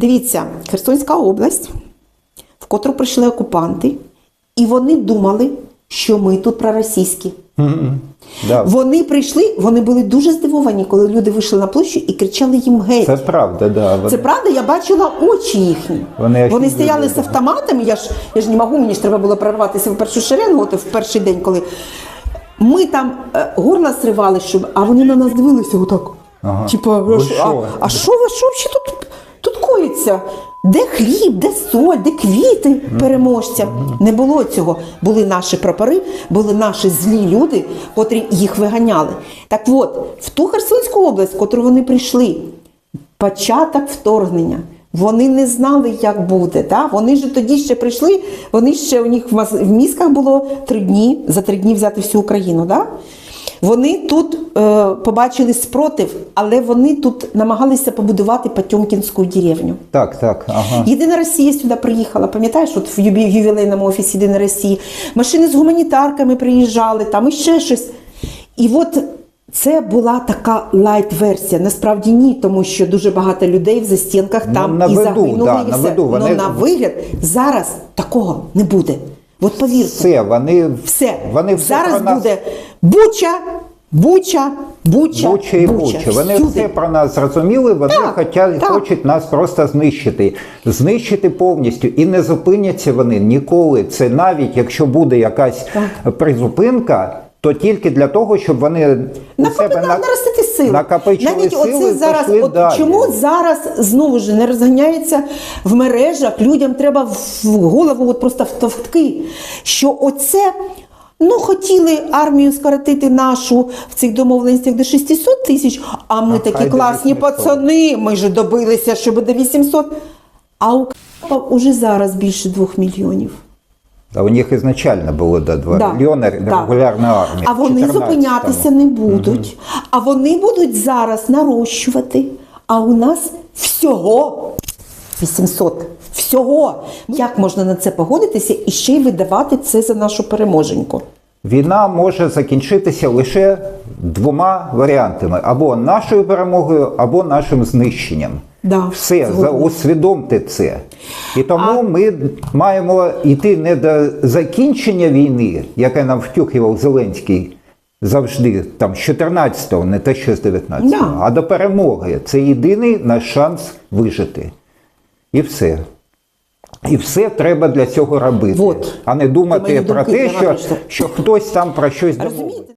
Дивіться, Херсонська область, в котру прийшли окупанти, і вони думали, що ми тут проросійські. Да. Вони прийшли, вони були дуже здивовані, коли люди вийшли на площу і кричали їм геть. Це правда, да. Це правда, я бачила очі їхні. Вони Вони, стояли з автоматами. Я ж я ж не можу, мені ж треба було прорватися в першу шеренгу, от в перший день, коли ми там е, горла сривали, щоб, а вони на нас дивилися отак. Ага. Типа, а, що, що? а, що ви що взагалі тут, коїться? Де хліб, де соль, де квіти переможця? Не було цього. Були наші прапори, були наші злі люди, котрі їх виганяли. Так от, в ту Херсонську область, в котру вони прийшли, початок вторгнення. Вони не знали, як буде. Да? Вони ж тоді ще прийшли, вони ще у них в мізках було три дні, за три дні взяти всю Україну. Да? Вони тут е, побачили спротив, але вони тут намагалися побудувати Потьомкінську деревню. Так, так, ага. Єдина Росія сюди приїхала, пам'ятаєш, от в ювілейному офісі Єдина Росії. Машини з гуманітарками приїжджали, там іще щось. І от це була така лайт-версія. Насправді ні, тому що дуже багато людей в застінках Ну, там на і виду, загинули, да, і на все. виду. Вони- Ну, на вигляд зараз такого не буде. От повірте. Все, вони, Все. вони все Зараз про нас буде Буча, Буча, Буча, Буча і Буча. Вони Всюди. все про нас зрозуміли, вони Так, хотять, так. хочуть нас просто знищити. Знищити повністю. І не зупиняться вони ніколи. Це навіть якщо буде якась призупинка, то тільки для того, щоб вони Накопи, себе на, на... наростити сили. накопичили Навіть сили оце зараз, от далі. чому зараз знову ж не розганяється в мережах, людям треба в голову от просто втовтки, що оце. Ну, хотіли армію скоротити нашу в цих домовленостях до 600 тисяч, а ми А такі класні пацани, ми ж добилися, щоб до 800. А у Капа уже зараз більше 2 мільйонів. А у них ізначально було до 2 Да, мільйони да. регулярна армія. А вони 14-му. зупинятися не будуть. А вони будуть зараз нарощувати. А у нас всього 800. Всього. Як можна на це погодитися і ще й видавати це за нашу переможеньку? Війна може закінчитися лише двома варіантами: або нашою перемогою, або нашим знищенням. Да, Все, за, усвідомте це. І тому ми маємо йти не до закінчення війни, яке нам втюхував Зеленський завжди, там з 14-го, не те, що з 19-го, Да. а до перемоги. Це єдиний наш шанс вижити. І все. І все треба для цього робити, Вот. а не думати про те, що, що хтось там про щось. Розумієте?